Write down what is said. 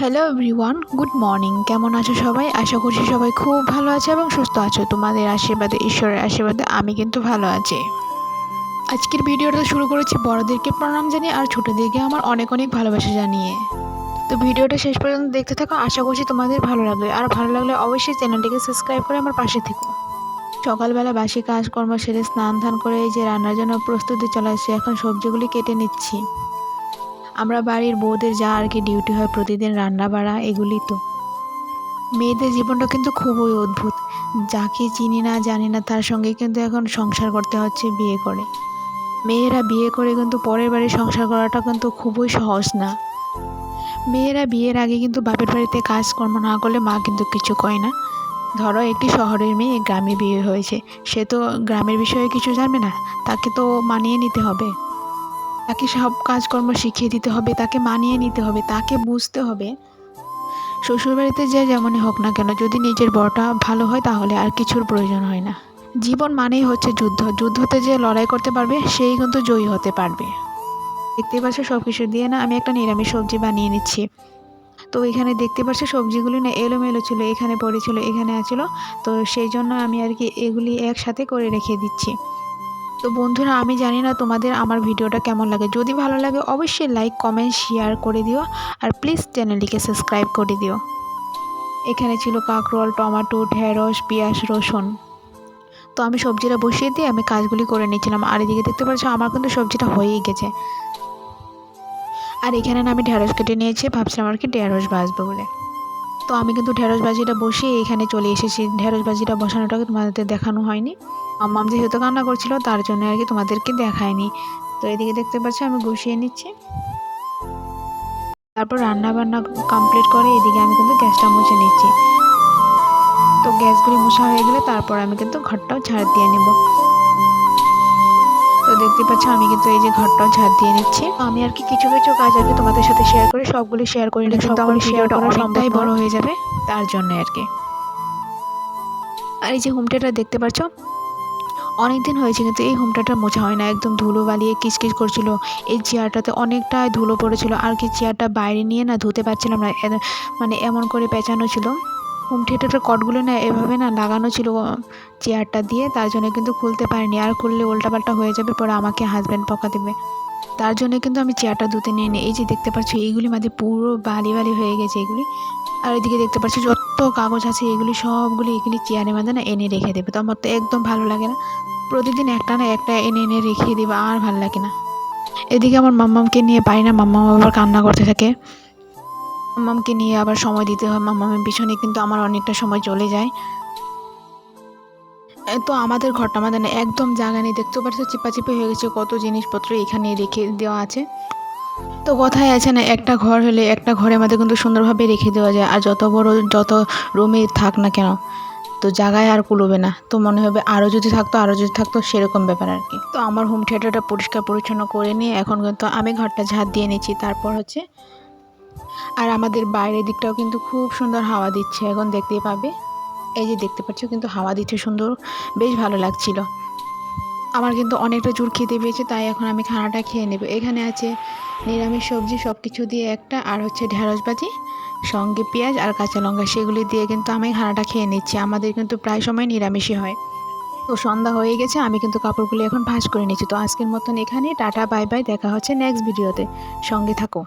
Hello everyone good morning কেমন আছো সবাই? আশা করছি সবাই খুব ভালো আছে এবং সুস্থ আছো। তোমাদের আশীর্বাদে, ঈশ্বরের আশীর্বাদে আমি কিন্তু ভালো আছি। আজকের ভিডিওটা শুরু করেছি বড়দেরকে প্রণাম জানিয়ে আর ছোটোদেরকে আমার অনেক অনেক ভালোবাসা জানিয়ে। তো ভিডিওটা শেষ পর্যন্ত দেখতে থাকো। আশা করছি তোমাদের ভালো লাগবে। আর ভালো লাগলে অবশ্যই চ্যানেলটিকে সাবস্ক্রাইব করে আমার পাশে থেকো। সকালবেলা বাসি কাজকর্ম সেরে স্নান ধান করে এই যে রান্নার জন্য প্রস্তুতি চলাচ্ছে এখন সবজিগুলি কেটে নিচ্ছি। আমরা বাড়ির বউদের যা আর কি ডিউটি হয় প্রতিদিন রান্না বাড়া, এগুলি তো। মেয়েদের জীবনটা কিন্তু খুবই অদ্ভুত। যাকে চিনি না জানি না, তার সঙ্গে কিন্তু এখন সংসার করতে হচ্ছে বিয়ে করে। মেয়েরা বিয়ে করে কিন্তু পরের বাড়ি সংসার করাটা কিন্তু খুবই সহজ না। মেয়েরা বিয়ের আগে কিন্তু বাপের বাড়িতে কাজকর্ম না করলে মা কিন্তু কিছু কয় না। ধরো একটি শহরের মেয়ে গ্রামে বিয়ে হয়েছে, সে তো গ্রামের বিষয়ে কিছু জানবে না, তাকে তো মানিয়ে নিতে হবে। তাকে সব কাজকর্ম শিখিয়ে দিতে হবে, তাকে মানিয়ে নিতে হবে, তাকে বুঝতে হবে। শ্বশুরবাড়িতে যে যেমনই হোক না কেন, যদি নিজের বরটা ভালো হয় তাহলে আর কিছুর প্রয়োজন হয় না। জীবন মানেই হচ্ছে যুদ্ধ। যুদ্ধতে যে লড়াই করতে পারবে, সেই কিন্তু জয়ী হতে পারবে। দেখতে পাচ্ছ সব কিছু দিয়ে না আমি একটা নিরামিষ সবজি বানিয়ে নিচ্ছি। তো এখানে দেখতে পাচ্ছ সবজিগুলি না এলোমেলো ছিল, এখানে পড়েছিল, এখানে আছিল। তো সেই জন্য আমি আর কি এগুলি একসাথে করে রেখে দিচ্ছি। তো বন্ধুরা, আমি জানি না তোমাদের আমার ভিডিওটা কেমন লাগে। যদি ভালো লাগে, অবশ্যই লাইক কমেন্ট শেয়ার করে দিও। আর প্লিজ চ্যানেলটিকে সাবস্ক্রাইব করে দিও। এখানে ছিল কাঁকরোল, টমাটো, ঢেঁড়স, পেঁয়াজ, রসুন। তো আমি সবজিটা বসিয়ে দিয়ে আমি কাজগুলি করে নিয়েছিলাম। আর এদিকে দেখতে পাচ্ছ, আমার কিন্তু সবজিটা হয়েই গেছে। আর এখানে না আমি ঢেঁড়স কেটে নিয়েছি, ভাবছিলাম আর কি ঢেঁড়স ভাজবো বলে। তো আমি কিন্তু ঢেঁড়স ভাজিটা বসিয়ে এখানে চলে এসেছি। ঢেঁড়স ভাজিটা বসানোটাকে তোমাদের দেখানো হয়নি। আম্মাম যেহেতু কান্না করছিল তার জন্য আর কি তোমাদেরকে দেখায়নি। তো এদিকে দেখতে পাচ্ছ আমি গুছিয়ে নিচ্ছি। তারপর রান্না বান্না কমপ্লিট করে এদিকে আমি কিন্তু গ্যাসটা মুছে নিচ্ছি। তো গ্যাসগুলি মোছা হয়ে গেলে তারপর আমি কিন্তু ঘরটাও ঝাড় দিয়ে নেব। তো দেখতে পাচ্ছ আমি কিন্তু এই যে ঘরটাও ঝাড় দিয়ে নিচ্ছি। আমি আর কি কিছু কিছু কাজ আর কি তোমাদের সাথে শেয়ার করি সবগুলি শেয়ার করি না কিন্তু আমার ভিডিওটা অনেকটাই বড় হয়ে। যাবে তার জন্য আর কি। আর এই যে হোমটেটা দেখতে পাচ্ছ অনেক দিন হয়েছে কিন্তু এই হোমটাটা মোছা হয় না। একদম ধুলো বালিয়ে কিচকিচ করছিল। এই চেয়ারটাতে অনেকটাই ধুলো পড়েছিল। আর কি চেয়ারটা বাইরে নিয়ে না ধুতে পারছিলাম না। মানে এমন করে পেঁচানো ছিল। হোম থিয়েটারের কটগুলো না এভাবে না লাগানো ছিল চেয়ারটা দিয়ে। তার জন্য কিন্তু খুলতে পারিনি। আর খুললে উল্টাপাল্টা হয়ে যাবে, পরে আমাকে হাজব্যান্ড পকা দেবে। তার জন্য কিন্তু আমি চেয়ারটা ধুতে নিয়ে নিই এই যে দেখতে পাচ্ছি, এইগুলি মাঝে পুরো বালি বালি হয়ে গেছে এগুলি। আর এদিকে দেখতে পাচ্ছি, যত কাগজ আছে, এগুলি সবগুলি এগুলি চেয়ারের মাঝে না এনে রেখে দেবে। তো আমার তো একদম ভালো লাগে না। প্রতিদিন একটা না একটা এনে এনে রেখে দেবে, আর ভালো লাগে না। এদিকে আমার মাম্মামকে নিয়ে পাই না, মাম্মাম আবার কান্না করতে থাকে। মাম্মামকে নিয়ে আবার সময় দিতে হয়। মাম্মামের পিছনে কিন্তু আমার অনেকটা সময় চলে যায়। তো আমাদের ঘরটা আমাদের না একদম জায়গা নেই। দেখতে পাচ্ছ, চিপাচিপি হয়ে গেছে, কত জিনিসপত্র এখানে রেখে দেওয়া আছে। তো কথাই আছে না, একটা ঘর হলে একটা ঘরের মধ্যে কিন্তু সুন্দরভাবে রেখে দেওয়া যায়, আর যত বড়, যত রুমে থাক না কেন, তো জায়গায় আর কুলোবে না। তো মনে হবে আরও যদি থাকতো আরও যদি থাকতো, সেরকম ব্যাপার আর কি। তো আমার হোম থিয়েটারটা পরিষ্কার পরিচ্ছন্ন করে নিয়ে এখন কিন্তু আমি ঘরটা ঝাঁট দিয়ে নিচ্ছি। তারপর হচ্ছে, আর আমাদের বাইরের দিকটাও কিন্তু খুব সুন্দর হাওয়া দিচ্ছে, এখন দেখতেই পাবে। এই যে দেখতে পাচ্ছ, কিন্তু হাওয়া দিচ্ছে সুন্দর। বেশ ভালো লাগছিল। আমার কিন্তু অনেকটা জোর খেতে পেয়েছে, তাই এখন আমি খানাটা খেয়ে নেব। এখানে আছে নিরামিষ সবজি সব কিছু দিয়ে একটা, আর হচ্ছে ঢেঁড়স ভাজি, সঙ্গে পেঁয়াজ আর কাঁচা লঙ্কা, সেগুলি দিয়ে কিন্তু আমি খানাটা খেয়ে নিচ্ছি। আমাদের কিন্তু প্রায় সময় নিরামিষই হয়। তো সন্ধ্যা হয়ে গেছে, আমি কিন্তু কাপড়গুলি এখন ভাঁজ করে নিচ্ছি। তো আজকের মতন এখানে, টাটা, বাই বাই, দেখা হচ্ছে নেক্সট ভিডিওতে সঙ্গে থাকো।